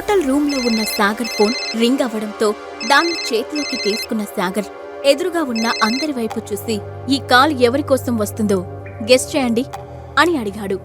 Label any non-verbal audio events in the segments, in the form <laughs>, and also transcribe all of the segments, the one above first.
Hotel రూమ్లో ఉన్న Sagar phone ring అవ్వడంతో దాన్ని చేతిలోకి తీసుకున్న సాగర్ ఎదురుగా ఉన్న అందరి వైపు చూసి ఈ కాల్ ఎవరి కోసం వస్తుందో? గెస్ట్ చేయండి అని అడిగాడు.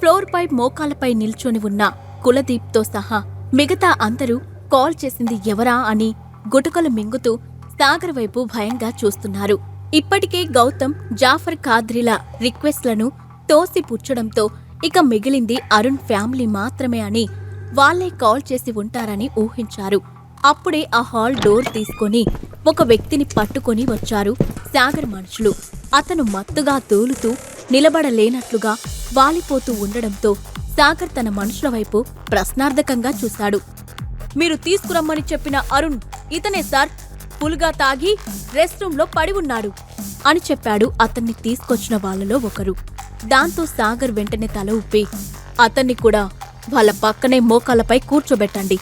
ఫ్లోర్ పై మోకాలపై నిల్చొని ఉన్న కులదీప్తో సహా మిగతా అందరూ కాల్ చేసింది ఎవరా అని గుటకలు మింగుతూ సాగర్ వైపు భయంగా చూస్తున్నారు. ఇప్పటికే గౌతమ్ జాఫర్ ఖాద్రిల రిక్వెస్ట్లను తోసిపుచ్చడంతో ఇక మిగిలింది అరుణ్ ఫ్యామిలీ మాత్రమే అని వాళ్ళే కాల్ చేసి ఉంటారని ఊహించారు. అప్పుడే ఆ హాల్ డోర్ తీసుకొని ఒక వ్యక్తిని పట్టుకొని వచ్చారు సాగర్ మనుషులు. అతను మత్తుగా తూలుతూ నిలబడలేనట్లుగా వాలిపోతూ ఉండడంతో సాగర్ తన మనుషుల వైపు ప్రశ్నార్థకంగా చూశాడు. మీరు తీసుకురమ్మని చెప్పిన అరుణ్ ఇతనే సార్. ఫుల్గా తాగి రెస్ట్రూంలో పడి ఉన్నాడు అని చెప్పాడు అతన్ని తీసుకొచ్చిన వాళ్ళలో ఒకరు. దాంతో సాగర్ వెంటనే తల ఊపి అతన్ని కూడా వాళ్ళ పక్కనే మోకాలపై కూర్చోబెట్టండి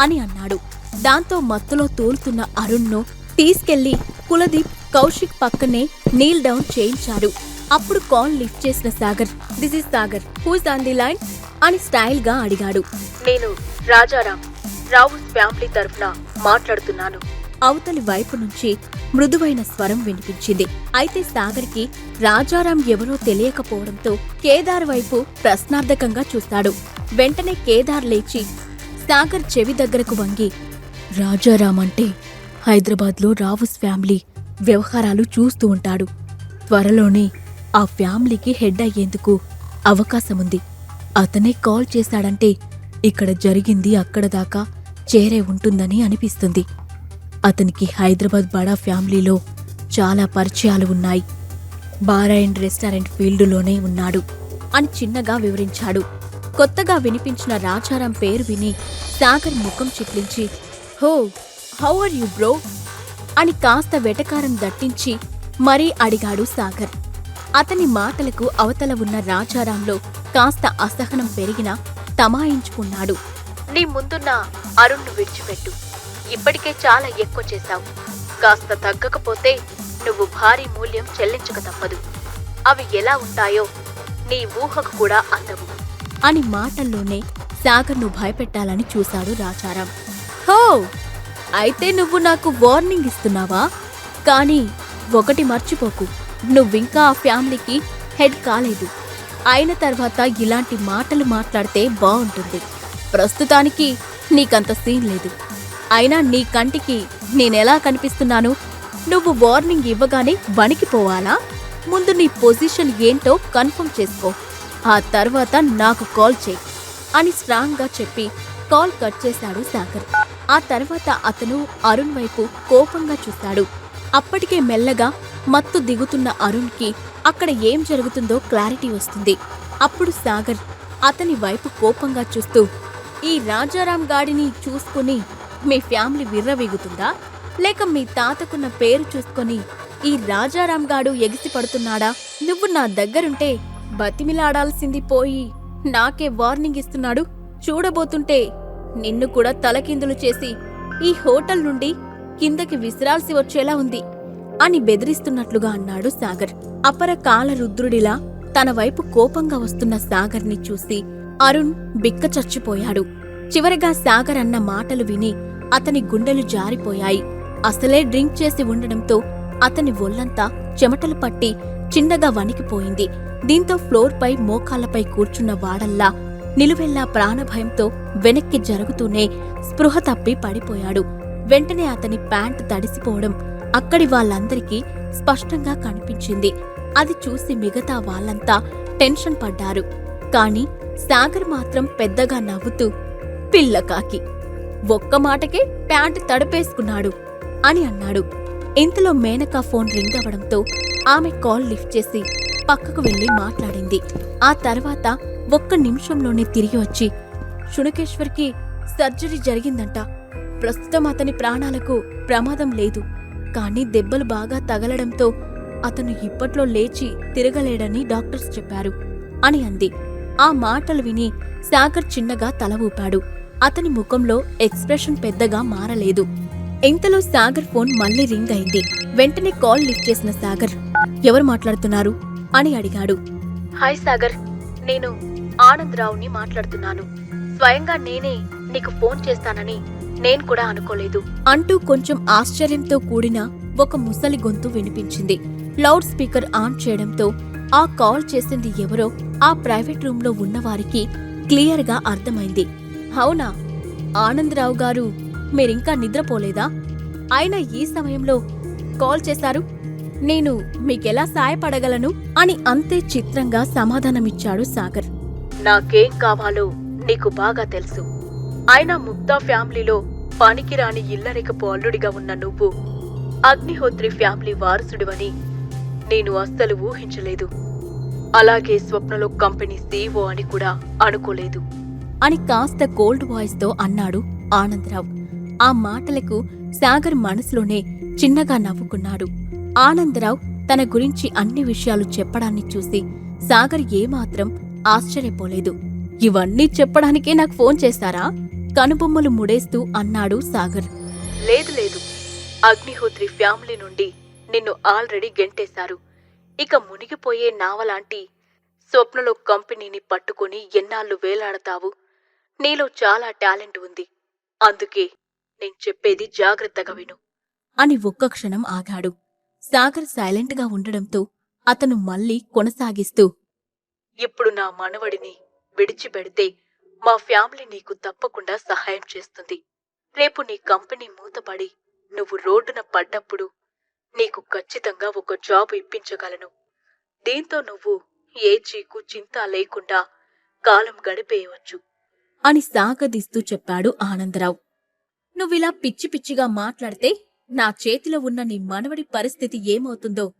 అని అన్నాడు. దాంతో మత్తులో తూలుతున్న అరుణ్ను తీసుకెళ్ళి కులదీప్ కౌశిక్ పక్కనే నీల్ డౌన్ చేయించారు అప్పుడు కాల్ లిఫ్ట్ చేసిన Sagar this is Sagar who's on the line అని స్టైల్గా అడిగాడు. నేను రాజారాం రావుస్ ఫ్యామిలీ తరఫున మాట్లాడుతున్నాను. అవతలి వైపు నుంచి మృదువైన స్వరం వినిపించింది. అయితే సాగర్కి రాజారాం ఎవరో తెలియకపోవడంతో కేదార్ వైపు ప్రశ్నార్థకంగా చూస్తాడు. వెంటనే కేదార్ లేచి సాగర్ చెవి దగ్గరకు వంగి రాజారాం అంటే హైదరాబాద్లో రావుస్ ఫ్యామిలీ వ్యవహారాలు చూస్తూ ఉంటాడు. త్వరలోనే ఆ ఫ్యామిలీకి హెడ్ అయ్యేందుకు అవకాశముంది. అతనే కాల్ చేశాడంటే ఇక్కడ జరిగింది అక్కడ దాకా చేరే ఉంటుందని అనిపిస్తుంది. అతనికి హైదరాబాద్ బడా ఫ్యామిలీలో చాలా పరిచయాలు ఉన్నాయి. బార్ అండ్ రెస్టారెంట్ ఫీల్డులోనే ఉన్నాడు అని చిన్నగా వివరించాడు. కొత్తగా వినిపించిన రాజారాం పేరు విని సాగర్ ముఖం చిట్లించి హో హౌ ఆర్ యు బ్రో? అని కాస్త వెటకారం దట్టించి మరీ అడిగాడు సాగర్. అతని మాటలకు అవతల ఉన్న రాజారాంలో కాస్త అసహనం పెరిగినా తమాయించుకున్నాడు. నీ ముందున్న అరుణ్ను విడిచిపెట్టు. ఇప్పటికే చాలా ఎక్కువ చేశావు. కాస్త తగ్గకపోతే నువ్వు భారీ మూల్యం చెల్లించక తప్పదు. అవి ఎలా ఉంటాయో నీ ఊహకు కూడా అందవు. అని మాటల్లోనే సాగర్ను భయపెట్టాలని చూశాడు రాజారాం. హో! అయితే నువ్వు నాకు వార్నింగ్ ఇస్తున్నావా? కానీ ఒకటి మర్చిపోకు. నువ్వింకా ఆ ఫ్యామిలీకి హెడ్ కాలేదు. అయిన తర్వాత ఇలాంటి మాటలు మాట్లాడితే బాగుంటుంది. ప్రస్తుతానికి నీకంత సీన్ లేదు. అయినా నీ కంటికి నేనెలా కనిపిస్తున్నాను? నువ్వు వార్నింగ్ ఇవ్వగానే వణికిపోవాలా ముందు నీ పొజిషన్ ఏంటో కన్ఫర్మ్ చేసుకో. ఆ తర్వాత నాకు కాల్ చేయి అని స్ట్రాంగ్గా చెప్పి కాల్ కట్ చేశాడు సాగర్. ఆ తర్వాత అతను అరుణ్ వైపు కోపంగా చూశాడు అప్పటికే మెల్లగా మత్తు దిగుతున్న అరుణ్కి అక్కడ ఏం జరుగుతుందో క్లారిటీ వస్తుంది. అప్పుడు సాగర్ అతని వైపు కోపంగా చూస్తూ ఈ రాజారాం గాడిని చూసుకుని మీ ఫ్యామిలీ విర్రవీగుతుందా? లేక మీ తాతకున్న పేరు చూసుకొని ఈ రాజారాం గాడు ఎగిసి పడుతున్నాడా? నువ్వు నా దగ్గరుంటే బతిమిలాడాల్సింది పోయి నాకే వార్నింగ్ ఇస్తున్నాడు. చూడబోతుంటే నిన్ను కూడా తలకిందులు చేసి ఈ హోటల్ నుండి కిందకి విసిరాల్సి వచ్చేలా ఉంది అని బెదిరిస్తున్నట్లుగా అన్నాడు సాగర్. అపర కాల రుద్రుడిలా తన వైపు కోపంగా వస్తున్న సాగర్ని చూసి అరుణ్ బిక్క చచ్చిపోయాడు చివరగా సాగర్ అన్న మాటలు విని అతని గుండెలు జారిపోయాయి. అసలే డ్రింక్ చేసి ఉండడంతో అతని ఒళ్ళంతా చెమటలు పట్టి చిన్నగా వణికిపోయింది. దీంతో ఫ్లోర్పై మోకాళ్ళపై కూర్చున్న వాడల్లా నిలువెల్లా ప్రాణభయంతో వెనక్కి జరుగుతూనే స్పృహ తప్పి పడిపోయాడు. వెంటనే అతని ప్యాంట్ తడిసిపోవడం అక్కడి వాళ్ళందరికీ స్పష్టంగా కనిపించింది. అది చూసి మిగతా వాళ్ళంతా టెన్షన్ పడ్డారు. కాని సాగర్ మాత్రం పెద్దగా నవ్వుతూ పిల్లకాకి ఒక్క మాటకే ప్యాంటు తడిపేసుకున్నాడు అని అన్నాడు. ఇంతలో మేనకా ఫోన్ రింగ్ అవ్వడంతో ఆమె కాల్ లిఫ్ట్ చేసి పక్కకు వెళ్ళి మాట్లాడింది. ఆ తర్వాత ఒక్క నిమిషంలోనే తిరిగి వచ్చి శునకేశ్వర్కి సర్జరీ జరిగిందంట. ప్రస్తుతం అతని ప్రాణాలకు ప్రమాదం లేదు. కానీ దెబ్బలు బాగా తగలడంతో అతను ఇప్పట్లో లేచి తిరగలేడని డాక్టర్స్ చెప్పారు అని అంది. ఆ మాటలు విని సాగర్ చిన్నగా తల ఊపాడు. అతని ముఖంలో ఎక్స్ప్రెషన్ పెద్దగా మారలేదు. ఇంతలో సాగర్ ఫోన్ మళ్ళీ రింగ్ అయింది. వెంటనే కాల్ లిఫ్ట్ చేసిన సాగర్ ఎవరు మాట్లాడుతున్నారు? అని అడిగాడు. హాయ్ సాగర్ నేను ఆనంద్ రావుని మాట్లాడుతున్నాను. స్వయంగా నేనే నీకు ఫోన్ చేస్తానని నేను కూడా అనుకోలేదు. అంటూ కొంచెం ఆశ్చర్యంతో కూడిన ఒక ముసలి గొంతు వినిపించింది. లౌడ్ స్పీకర్ ఆన్ చేయడంతో ఆ కాల్ చేసింది ఎవరో ఆ ప్రైవేట్ రూమ్లో ఉన్నవారికి క్లియర్గా అర్థమైంది. అవునా? ఆనందరావు గారు మీరింకా నిద్రపోలేదా? ఆయన ఈ సమయంలో కాల్ చేశారు? నేను మీకెలా సాయపడగలను? అని అంతే చిత్రంగా సమాధానమిచ్చాడు సాగర్. నాకేం కావాలో నీకు బాగా తెలుసు. అయినా ముక్తా ఫ్యామిలీలో పనికిరాని ఇల్లరికపు అల్లుడిగా ఉన్న నువ్వు అగ్నిహోత్రి ఫ్యామిలీ వారసుడివని నేను అస్సలు ఊహించలేదు. అలాగే స్వప్నలో కంపెనీ సీఓ అని కూడా అనుకోలేదు. అని కాస్త కోల్డ్ వాయిస్తో అన్నాడు ఆనందరావు. ఆ మాటలకు సాగర్ మనసులోనే చిన్నగా నవ్వుకున్నాడు. ఆనందరావు తన గురించి అన్ని విషయాలు చెప్పడాన్ని చూసి సాగర్ ఏమాత్రం ఆశ్చర్యపోలేదు. ఇవన్నీ చెప్పడానికే నాకు ఫోన్ చేశారా? కనుబొమ్మలు ముడేస్తూ అన్నాడు సాగర్. లేదు లేదు. అగ్నిహోత్రి ఫ్యామిలీ నుండి నిన్ను ఆల్రెడీ గెంటేశారు. ఇక మునిగిపోయే నావలాంటి స్వప్నలో కంపెనీని పట్టుకుని ఎన్నాళ్ళు వేలాడతావు? నీలో చాలా టాలెంట్ ఉంది. అందుకే నేను చెప్పేది జాగ్రత్తగా విను. అని ఒక్క క్షణం ఆగాడు. సాగర్ సైలెంట్గా ఉండడంతో అతను మళ్ళీ కొనసాగిస్తూ ఇప్పుడు నా మనవడిని విడిచిపెడితే మా ఫ్యామిలీ నీకు తప్పకుండా సహాయం చేస్తుంది. రేపు నీ కంపెనీ మూతపడి నువ్వు రోడ్డున పడ్డప్పుడు నీకు ఖచ్చితంగా ఒక జాబ్ ఇప్పించగలను. దీంతో నువ్వు ఏ చీకు చింత లేకుండా కాలం గడిపేయవచ్చు. అని సాగదీస్తూ చెప్పాడు ఆనందరావు. నువ్విలా పిచ్చి పిచ్చిగా మాట్లాడితే నా చేతిలో ఉన్న నీ మనవడి పరిస్థితి ఏమవుతుందో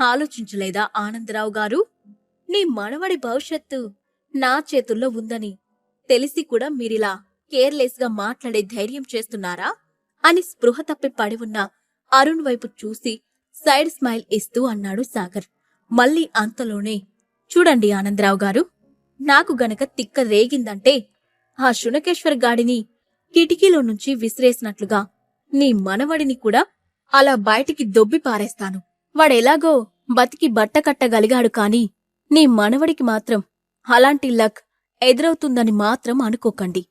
ఆలోచించలేదా ఆనందరావు గారు? నీ మనవడి భవిష్యత్తు నా చేతుల్లో ఉందని తెలిసి కూడా మీరిలా కేర్లెస్గా మాట్లాడే ధైర్యం చేస్తున్నారా? అని స్పృహ తప్పి పడి ఉన్న అరుణ్ వైపు చూసి సైడ్ స్మైల్ ఇస్తూ అన్నాడు సాగర్. మళ్ళీ అంతలోనే చూడండి ఆనందరావు గారు నాకు గనక తిక్క రేగిందంటే ఆ శునకేశ్వర్ గాడిని కిటికీలో నుంచి విసిరేసినట్లుగా నీ మనవడిని కూడా అలా బయటికి దొబ్బి పారేస్తాను. వాడెలాగో బతికి బట్టకట్టగలిగాడు కాని నీ మనవడికి మాత్రం అలాంటి లక్ ఎదురవుతుందని మాత్రం అనుకోకండి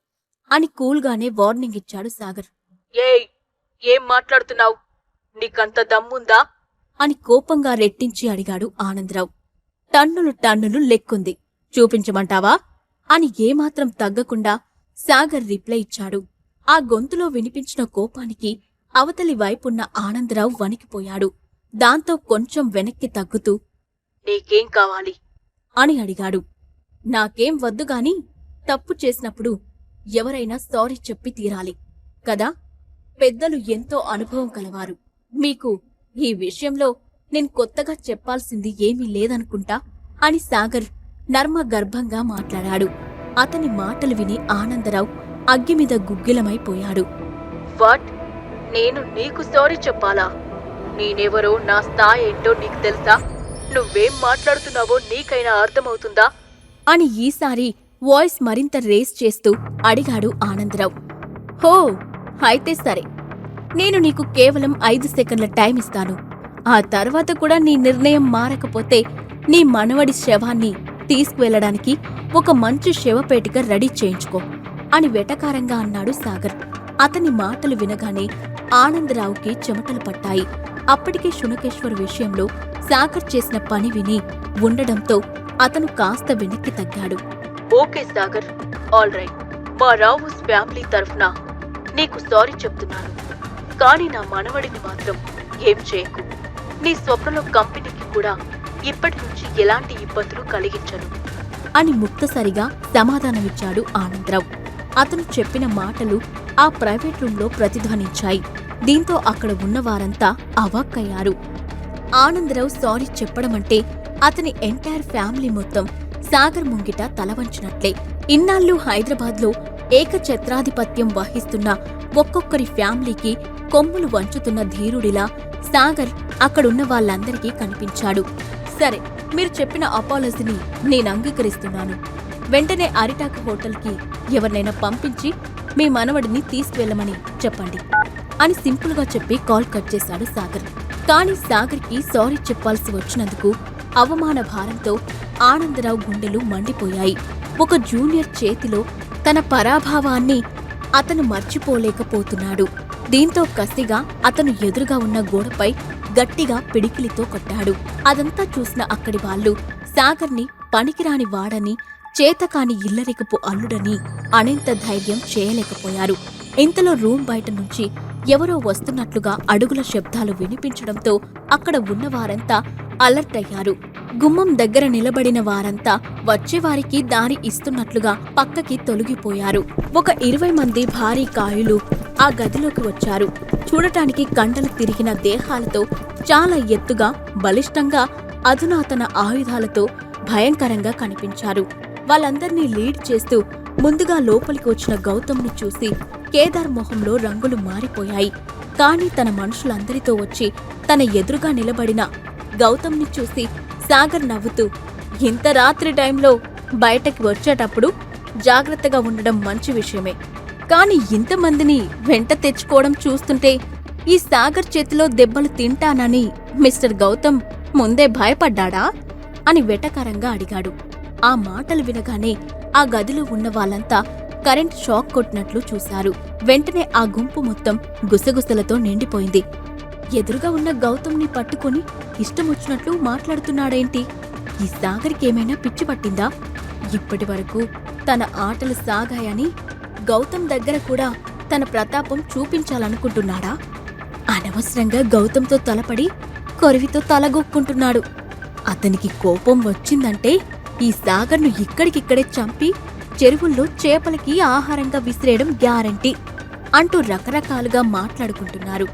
అని కూల్గానే వార్నింగ్ ఇచ్చాడు సాగర్. ఏయ్ ఏం మాట్లాడుతున్నావు? నీకంత దమ్ముందా? అని కోపంగా రెట్టించి అడిగాడు ఆనందరావు. టన్నులు టన్నులు లెక్కుంది. చూపించమంటావా? అని ఏమాత్రం తగ్గకుండా సాగర్ రిప్లై ఇచ్చాడు. ఆ గొంతులో వినిపించిన కోపానికి అవతలి వైపున్న ఆనందరావు వణికిపోయాడు. దాంతో కొంచెం వెనక్కి తగ్గుతూ నీకేం కావాలి? అని అడిగాడు. నాకేం వద్దుగాని తప్పు చేసినప్పుడు ఎవరైనా సారీ చెప్పి తీరాలి కదా? పెద్దలు ఎంతో అనుభవం కలవారు. మీకు ఈ విషయంలో నేను కొత్తగా చెప్పాల్సింది ఏమీ లేదనుకుంటా? అని సాగర్ నర్మ గర్భంగా మాట్లాడాడు. అతని మాటలు విని ఆనందరావు అగ్గిమీద గుగ్గిలమైపోయాడు వాట్? నేను నీకు సారీ చెప్పాలా? నేనెవరో నా స్థాయి ఏంటో నీకు తెలుసా? నువ్వేం మాట్లాడుతున్నావో నీకైనా అర్థమవుతుందా? అని ఈసారి వాయిస్ మరింత రేస్ చేస్తూ అడిగాడు ఆనందరావు. హో అయితే సరే. నేను నీకు కేవలం ఐదు సెకండ్ల టైం ఇస్తాను. ఆ తర్వాత కూడా నీ నిర్ణయం మారకపోతే నీ మనవడి శవాన్ని తీసుకువెళ్ళడానికి ఒక మంచి శవపేటిక రెడీ చేయించుకో అని వెటకారంగా అన్నాడు సాగర్. అతని మాటలు వినగానే ఆనందరావుకి చెమటలు పట్టాయి. అప్పటికే శునకేశ్వర్ విషయంలో సాగర్ చేసిన పని విని ఉండడంతో అతను కాస్త వెనక్కి తగ్గాడు. Okay Sagar all right. మా రావుస్ ఫ్యామిలీ తరఫున నీకు సారీ చెప్తున్నాను. కానీ నా మనవడిని మాత్రం ఏం చేయకు. నీ స్వప్నలో కంపెనీకి కూడా ఇప్పటి నుంచి ఎలాంటి ఇబ్బందులు కలిగించను. అని ముక్తసరిగా సమాధానమిచ్చాడు ఆనందరావు. అతను చెప్పిన మాటలు ఆ ప్రైవేట్ రూంలో ప్రతిధ్వనించాయి. దీంతో అక్కడ ఉన్న వారంతా అవాక్కయ్యారు. ఆనందరావు సారీ చెప్పడమంటే అతని ఎంటైర్ ఫ్యామిలీ మొత్తం సాగర్ ముంగిట తలవంచినట్లే ఇన్నాళ్ళు హైదరాబాద్లో ఏకఛత్రాధిపత్యం వహిస్తున్న ఒక్కొక్కరి ఫ్యామిలీకి కొమ్ములు వంచుతున్న ధీరుడిలా సాగర్ అక్కడున్న వాళ్ళందరికీ కనిపించాడు. సరే మీరు చెప్పిన అపాలజీని నేను అంగీకరిస్తున్నాను. వెంటనే అరిటాక్ హోటల్కి ఎవరినైనా పంపించి మీ మనవడిని తీసుకువెళ్ళమని చెప్పండి అని సింపుల్గా చెప్పి కాల్ కట్ చేశాడు సాగర్. కానీ సాగర్కి సారీ చెప్పాల్సి వచ్చినందుకు అవమాన భారంతో ఆనందరావు గుండెలు మండిపోయాయి. ఒక జూనియర్ చేతిలో తన పరాభావాన్ని అతను మర్చిపోలేకపోతున్నాడు. దీంతో కసిగా అతను ఎదురుగా ఉన్న గోడపై గట్టిగా పిడికిలితో కొట్టాడు. అదంతా చూసిన అక్కడి వాళ్ళు సాగర్ని పనికిరాని వాడని చేతకాని ఇల్లరికపు అల్లుడని అనేంత ధైర్యం చేయలేకపోయారు. ఇంతలో రూమ్ బయట నుంచి ఎవరో వస్తున్నట్లుగా అడుగుల శబ్దాలు వినిపించడంతో అక్కడ ఉన్నవారంతా అలర్ట్ అయ్యారు. గుమ్మం దగ్గర నిలబడిన వారంతా వచ్చేవారికి దారి ఇస్తున్నట్లుగా పక్కకి తొలగిపోయారు. ఒక ఇరవై మంది భారీ కాయులు ఆ గదిలోకి వచ్చారు. చూడటానికి కండలు తిరిగిన దేహాలతో చాలా ఎత్తుగా బలిష్టంగా అధునాతన ఆయుధాలతో భయంకరంగా కనిపించారు. వాళ్ళందర్నీ లీడ్ చేస్తూ ముందుగా లోపలికి వచ్చిన గౌతమ్ను చూసి కేదార్ మొహంలో రంగులు మారిపోయాయి. కాని తన మనుషులందరితో వచ్చి తన ఎదురుగా నిలబడిన గౌతమ్ని చూసి సాగర్ నవ్వుతూ ఇంత రాత్రి టైంలో బయటకి వచ్చేటప్పుడు జాగ్రత్తగా ఉండడం మంచి విషయమే. కాని ఇంతమందిని వెంట తెచ్చుకోవడం చూస్తుంటే ఈ సాగర్ చేతిలో దెబ్బలు తింటానని మిస్టర్ గౌతమ్ ముందే భయపడ్డాడా అని వెటకారంగా అడిగాడు. ఆ మాటలు వినగానే ఆ గదిలో ఉన్న వాళ్ళంతా కరెంట్ షాక్ కొట్టినట్లు చూశారు. వెంటనే ఆ గుంపు మొత్తం గుసగుసలతో నిండిపోయింది. ఎదురుగా ఉన్న గౌతమ్ని పట్టుకొని ఇష్టమొచ్చినట్లు మాట్లాడుతున్నాడేంటి? ఈ సాగర్కేమైనా పిచ్చి పట్టిందా? ఇప్పటి వరకు తన ఆటలు సాగాయని గౌతమ్ దగ్గర కూడా తన ప్రతాపం చూపించాలనుకుంటున్నాడా? అనవసరంగా గౌతమ్తో తలపడి కొరివితో తలగొక్కుంటున్నాడు. అతనికి కోపం వచ్చిందంటే ఈ సాగర్ను ఇక్కడికిక్కడే చంపి చెరువుల్లో చేపలకి ఆహారంగా విసిరేయడం గ్యారంటీ అంటూ రకరకాలుగా మాట్లాడుకుంటున్నారు.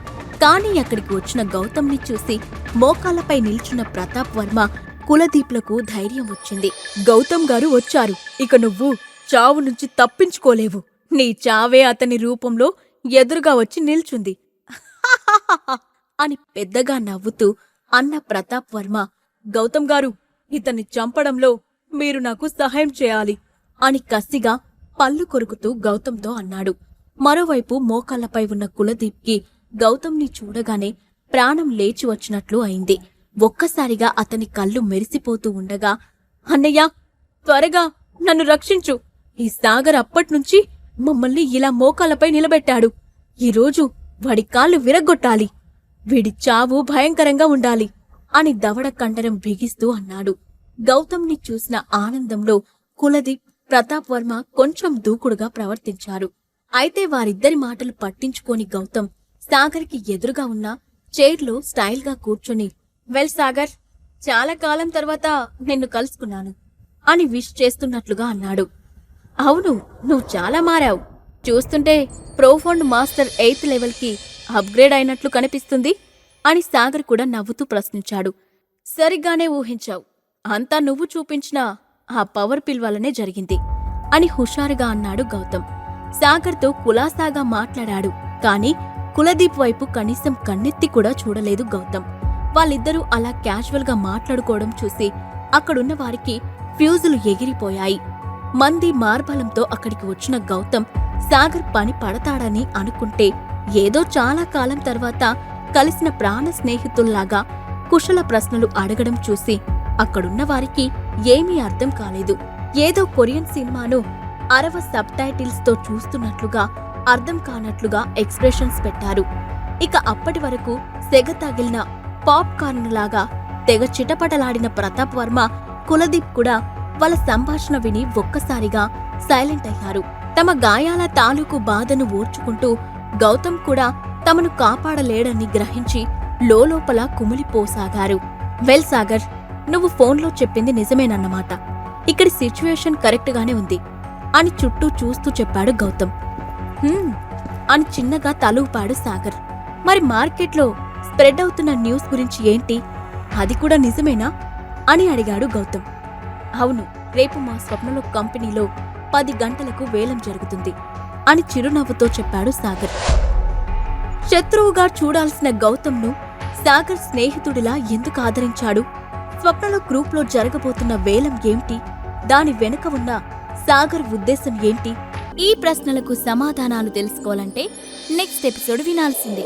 కానీ అక్కడికి వచ్చిన గౌతమ్ని చూసి మోకాళ్ళపై నిల్చున్న ప్రతాప్ వర్మ కులదీప్లకు ధైర్యం వచ్చింది. గౌతమ్ గారు వచ్చారు. ఇక నువ్వు చావు నుంచి తప్పించుకోలేవు. నీ చావే అతని రూపంలో ఎదురుగా వచ్చి నిల్చుంది. <laughs> అని పెద్దగా నవ్వుతూ అన్న ప్రతాప్ వర్మ గౌతమ్ గారు ఇతన్ని చంపడంలో మీరు నాకు సహాయం చేయాలి అని కసిగా పళ్ళు కొరుకుతూ గౌతంతో అన్నాడు. మరోవైపు మోకాళ్ళపై ఉన్న కులదీప్కి గౌతమ్ని చూడగానే ప్రాణం లేచి వచ్చినట్లు అయింది. ఒక్కసారిగా అతని కళ్ళు మెరిసిపోతూ ఉండగా అన్నయ్య త్వరగా నన్ను రక్షించు. ఈ సాగర్ అప్పట్నుంచి మమ్మల్ని ఇలా మోకాలపై నిలబెట్టాడు. ఈరోజు వాడి కాళ్ళు విరగ్గొట్టాలి. వీడి చావు భయంకరంగా ఉండాలి అని దవడ కండరం బిగిస్తూ అన్నాడు. గౌతమ్ని చూసిన ఆనందంలో కులదీప్ ప్రతాప్ వర్మ కొంచెం దూకుడుగా ప్రవర్తించారు. అయితే వారిద్దరి మాటలు పట్టించుకోని గౌతమ్ సాగర్కి ఎదురుగా ఉన్న చైర్లో స్టైల్గా కూర్చొని వెల్ సాగర్ చాలా కాలం తర్వాత నిన్ను కలుసుకున్నాను అని విష్ చేస్తున్నట్లుగా అన్నాడు. అవును నువ్వు చాలా మారావు. చూస్తుంటే ప్రోఫౌండ్ మాస్టర్ ఎయిత్ లెవెల్కి అప్గ్రేడ్ అయినట్లు కనిపిస్తుంది అని సాగర్ కూడా నవ్వుతూ ప్రశ్నించాడు. సరిగ్గానే ఊహించావు. అంతా నువ్వు చూపించిన ఆ పవర్ పిల్ వల్లనే జరిగింది అని హుషారుగా అన్నాడు గౌతమ్. సాగర్తో కులాసాగా మాట్లాడాడు కాని కులదీప్ వైపు కనీసం కన్నెత్తి కూడా చూడలేదు గౌతమ్. వాళ్ళిద్దరూ అలా క్యాజువల్గా మాట్లాడుకోవడం చూసి అక్కడున్న వారికి ఫ్యూజులు ఎగిరిపోయాయి. మంది మార్బలంతో అక్కడికి వచ్చిన గౌతమ్ సాగర్ పని పడతాడని అనుకుంటే ఏదో చాలా కాలం తర్వాత కలిసిన ప్రాణ స్నేహితుల్లాగా కుశల ప్రశ్నలు అడగడం చూసి అక్కడున్న వారికి ఏమీ అర్థం కాలేదు. ఏదో కొరియన్ సినిమాను అరవ సబ్ టైటిల్స్తో చూస్తున్నట్లుగా అర్థం కానట్లుగా ఎక్స్ప్రెషన్స్ పెట్టారు. ఇక అప్పటి వరకు సెగ తగిలిన పాప్కార్న్ లాగా తెగ చిటపటలాడిన ప్రతాప్ వర్మ కులదీప్ కూడా వాళ్ళ సంభాషణ విని ఒక్కసారిగా సైలెంట్ అయ్యారు. తమ గాయాల తాలూకు బాధను ఓర్చుకుంటూ గౌతమ్ కూడా తమను కాపాడలేడని గ్రహించి లోలోపల కుమిలిపోసాగారు. వెల్ సాగర్ నువ్వు ఫోన్లో చెప్పింది నిజమేనన్నమాట. ఇక్కడి సిచ్యువేషన్ కరెక్ట్గానే ఉంది అని చుట్టూ చూస్తూ చెప్పాడు గౌతమ్. అని చిన్నగా తలూపాడు సాగర్. మరి మార్కెట్లో స్ప్రెడ్ అవుతున్న న్యూస్ గురించి ఏంటి? అది కూడా నిజమేనా? అని అడిగాడు గౌతమ్. అవును రేపు మా స్వప్నలో కంపెనీలో పది గంటలకు వేలం జరుగుతుంది అని చిరునవ్వుతో చెప్పాడు సాగర్. శత్రువుగా చూడాల్సిన గౌతమ్ను సాగర్ స్నేహితుడిలా ఎందుకు ఆదరించాడు? స్వప్నలో గ్రూప్లో జరగబోతున్న వేలం ఏంటి? దాని వెనుక ఉన్న సాగర్ ఉద్దేశం ఏంటి? ఈ ప్రశ్నలకు సమాధానాలు తెలుసుకోవాలంటే నెక్స్ట్ ఎపిసోడ్ వినాల్సిందే.